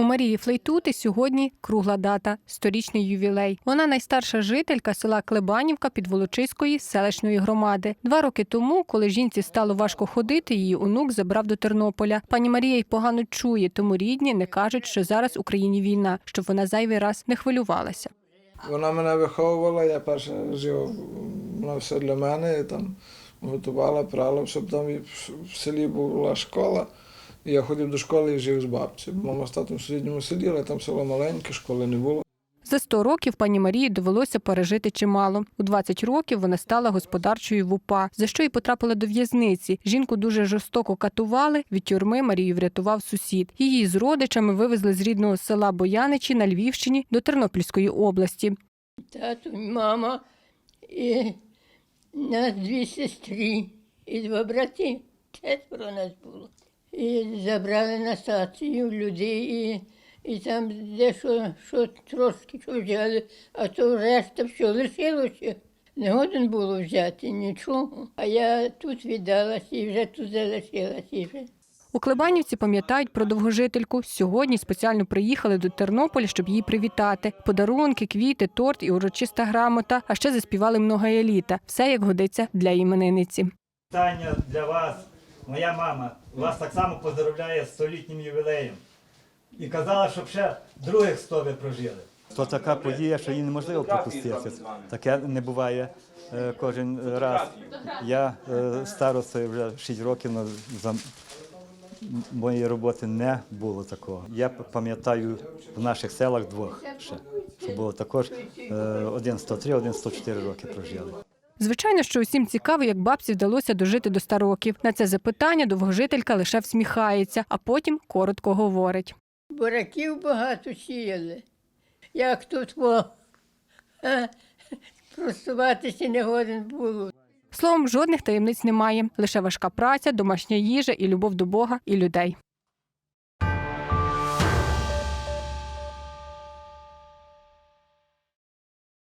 У Марії Флейтути сьогодні кругла дата сторічний ювілей. Вона найстарша жителька села Клебанівка Підволочиської селищної громади. Два роки тому, коли жінці стало важко ходити, її онук забрав до Тернополя. Пані Марія й погано чує, тому рідні не кажуть, що зараз в Україні війна, щоб вона зайвий раз не хвилювалася. Вона мене виховувала, я перше жив, вона все для мене, і там готувала, прала, щоб там в селі була школа. Я ходив до школи і жив з бабцею. Мама з татом в сусідньому селі, але там село маленьке, школи не було. За 100 років пані Марії довелося пережити чимало. У 20 років вона стала господарчою в УПА, за що й потрапила до в'язниці. Жінку дуже жорстоко катували. Від тюрми Марію врятував сусід. Її з родичами вивезли з рідного села Бояничі на Львівщині до Тернопільської області. Тато, мама і нас дві сестри і два брати. Четверо нас було. І забрали на стацію людей, і, і там дещо що трошки що взяли, а то решта все лишилося. Не годен було взяти нічого. А я тут віддалася і вже тут залишилася. і вже. У Клебанівці пам'ятають про довгожительку. Сьогодні спеціально приїхали до Тернополя, щоб її привітати. Подарунки, квіти, торт і урочиста грамота. А ще заспівали много еліта. Все як годиться для іменинниці. Питання для вас. Моя мама вас так само поздравляє з столітнім ювілеєм. І казала, щоб ще других 100 ви прожили. То така подія, що її неможливо пропустити. Таке не буває е, кожен раз. Я е, старостою вже 6 років але за моєї роботи не було такого. Я пам'ятаю в наших селах двох ще, що було також е, один 103, один 104 роки прожили. Звичайно, що усім цікаво, як бабці вдалося дожити до 100 років. На це запитання довгожителька лише всміхається, а потім коротко говорить. Бураків багато сіяли. Як тут во, простуватися не годен було. Словом, жодних таємниць немає. Лише важка праця, домашня їжа і любов до Бога і людей.